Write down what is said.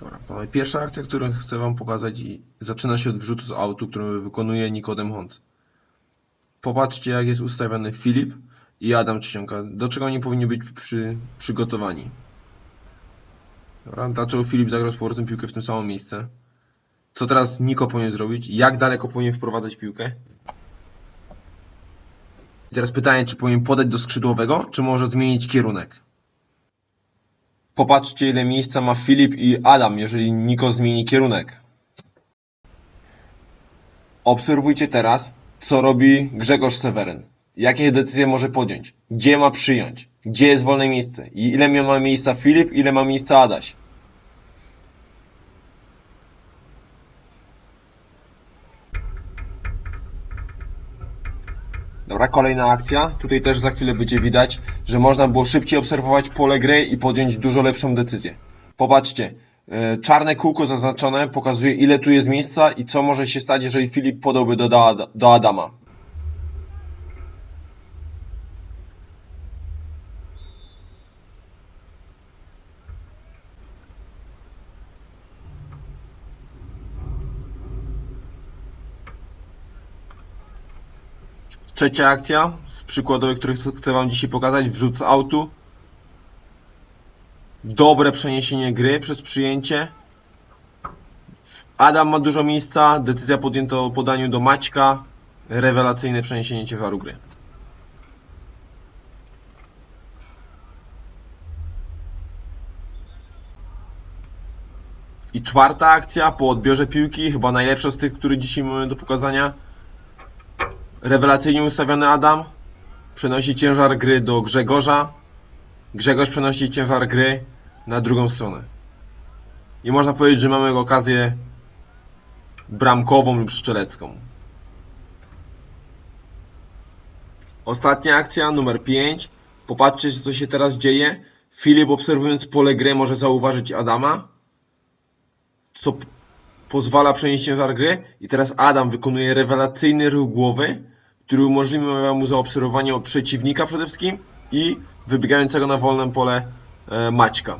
Dobra, panowie, pierwsza akcja, którą chcę wam pokazać zaczyna się od wrzutu z autu, który wykonuje Nikodem Hąc. Popatrzcie, jak jest ustawiony Filip i Adam Czcionka, do czego oni powinni być przy, przygotowani. Dobra, dlaczego Filip zagrał z powrotem piłkę w tym samym miejsce? Co teraz Niko powinien zrobić? Jak daleko powinien wprowadzać piłkę? I teraz pytanie, czy powinien podać do skrzydłowego, czy może zmienić kierunek? Popatrzcie, ile miejsca ma Filip i Adam, jeżeli Niko zmieni kierunek. Obserwujcie teraz, co robi Grzegorz Seweryn. Jakie decyzje może podjąć? Gdzie ma przyjąć? Gdzie jest wolne miejsce? I ile ma miejsca Filip, ile ma miejsca Adaś? Dobra, kolejna akcja. Tutaj też za chwilę będzie widać, że można było szybciej obserwować pole gry i podjąć dużo lepszą decyzję. Popatrzcie, e, czarne kółko zaznaczone pokazuje ile tu jest miejsca i co może się stać, jeżeli Filip podałby do, do, do Adama. Trzecia akcja z przykładowej, których chcę Wam dzisiaj pokazać, wrzut z autu. Dobre przeniesienie gry przez przyjęcie. Adam ma dużo miejsca, decyzja podjęta o podaniu do Maćka. Rewelacyjne przeniesienie ciężaru gry. I czwarta akcja po odbiorze piłki, chyba najlepsza z tych, które dzisiaj mamy do pokazania. Rewelacyjnie ustawiony Adam przenosi ciężar gry do Grzegorza. Grzegorz przenosi ciężar gry na drugą stronę. I można powiedzieć, że mamy okazję bramkową lub strzelecką. Ostatnia akcja, numer 5. Popatrzcie, co się teraz dzieje. Filip, obserwując pole gry, może zauważyć Adama, co pozwala przenieść ciężar gry. I teraz Adam wykonuje rewelacyjny ruch głowy, który umożliwia mu zaobserwowanie przeciwnika przede wszystkim i wybiegającego na wolne pole e, Maćka.